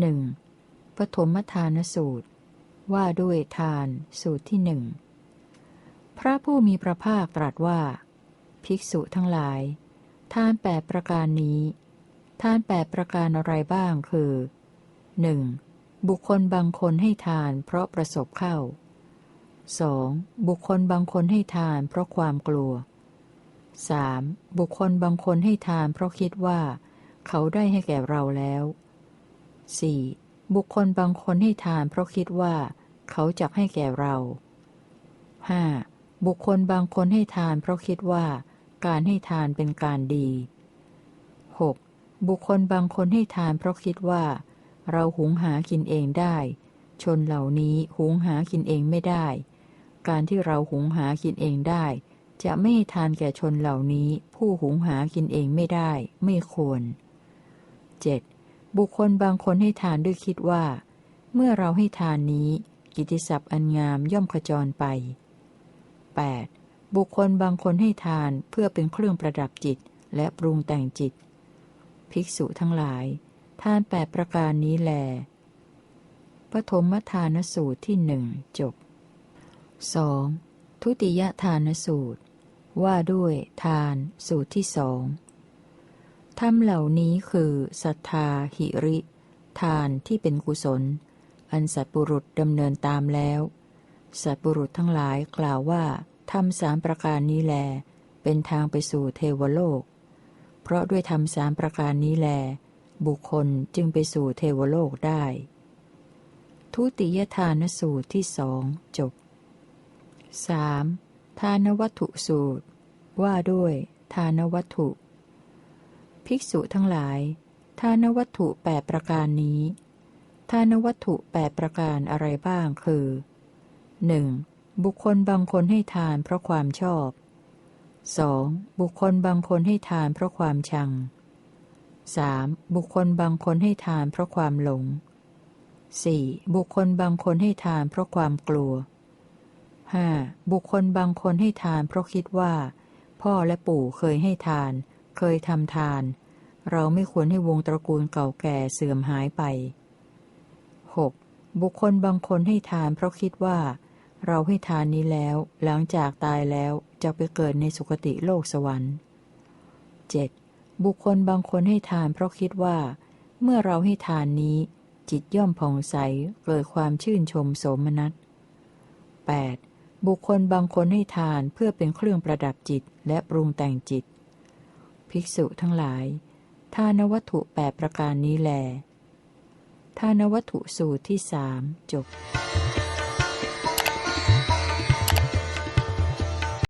หนึ่งปฐมทานสูตร ว่าด้วยทานสูตรที่หนึ่งพระผู้มีพระภาคตรัสว่า ภิกษุทั้งหลาย ทานแปดประการนี้ ทานแปดประการอะไรบ้างคือ 1. บุคคลบางคนให้ทานเพราะประสบเข้า 2. บุคคลบางคนให้ทานเพราะความกลัว 3. บุคคลบางคนให้ทานเพราะคิดว่า เขาได้ให้แก่เราแล้ว 4. บุคคลบางคนให้ทานเพราะคิดว่า เขาจะให้แก่เรา 5. บุคคลบางคนให้ทานเพราะคิดว่า การให้ทานเป็นการดี 6. บุคคลบางคนให้ทานเพราะคิดว่า เราหุงหากินเองได้ ชนเหล่านี้หุงหากินเองไม่ได้ การที่เราหุงหากินเองได้ จะไม่ทานแก่ชนเหล่านี้ ผู้หุงหากินเองไม่ได้ ไม่ควร 7. บุคคลบางคนให้ทานด้วยคิดว่า เมื่อเราให้ทานนี้ กิติศัพท์อันงามย่อมขจรไป 8. บุคคลบางคนให้ทานเพื่อเป็นเครื่องประดับจิตและปรุงแต่งจิต ภิกษุทั้งหลาย ทานแปดประการนี้แลปฐมทานสูตรที่หนึ่งจบ 2. ทุติยทานสูตร ว่าด้วยทานสูตรที่สอง ทำเหล่านี้คือศรัทธา หิริ ทานที่เป็นกุศล อันสัตบุรุษดำเนินตามแล้ว สัตบุรุษทั้งหลายกล่าวว่าทำสามประการนี้แล เป็นทางไปสู่เทวโลก เพราะด้วยทำสามประการนี้แล บุคคลจึงไปสู่เทวโลกได้ ทุติยทานสูตรที่สองจบ 3. ทานวัตถุสูตร ว่าด้วย ทานวัตถุ ภิกษุทั้งหลาย ทานวัตถุแปดประการนี้ ทานวัตถุแปดประการอะไรบ้างคือ 1. บุคคลบางคนให้ทานเพราะความชอบ 2. บุคคลบางคนให้ทานเพราะความชัง 3. บุคคลบางคนให้ทานเพราะความหลง 4. บุคคลบางคนให้ทานเพราะความกลัว 5. บุคคลบางคนให้ทานเพราะคิดว่า พ่อและปู่เคยให้ทาน เคยทำทาน เราไม่ควรให้วงตระกูลเก่าแก่เสื่อมหายไป 6. บุคคลบางคนให้ทานเพราะคิดว่า เราให้ทานนี้แล้ว หลังจากตายแล้วจะไปเกิดในสุคติโลกสวรรค์ 7. บุคคลบางคนให้ทานเพราะคิดว่า เมื่อเราให้ทานนี้จิตย่อมผ่องใสเกิดความชื่นชมโสมนัส 8. บุคคลบางคนให้ทานเพื่อเป็นเครื่องประดับจิตและปรุงแต่งจิต ภิกษุทั้งหลาย ทานวัตถุแปดประการนี้แล ทานวัตถุสูตรที่สามจบ「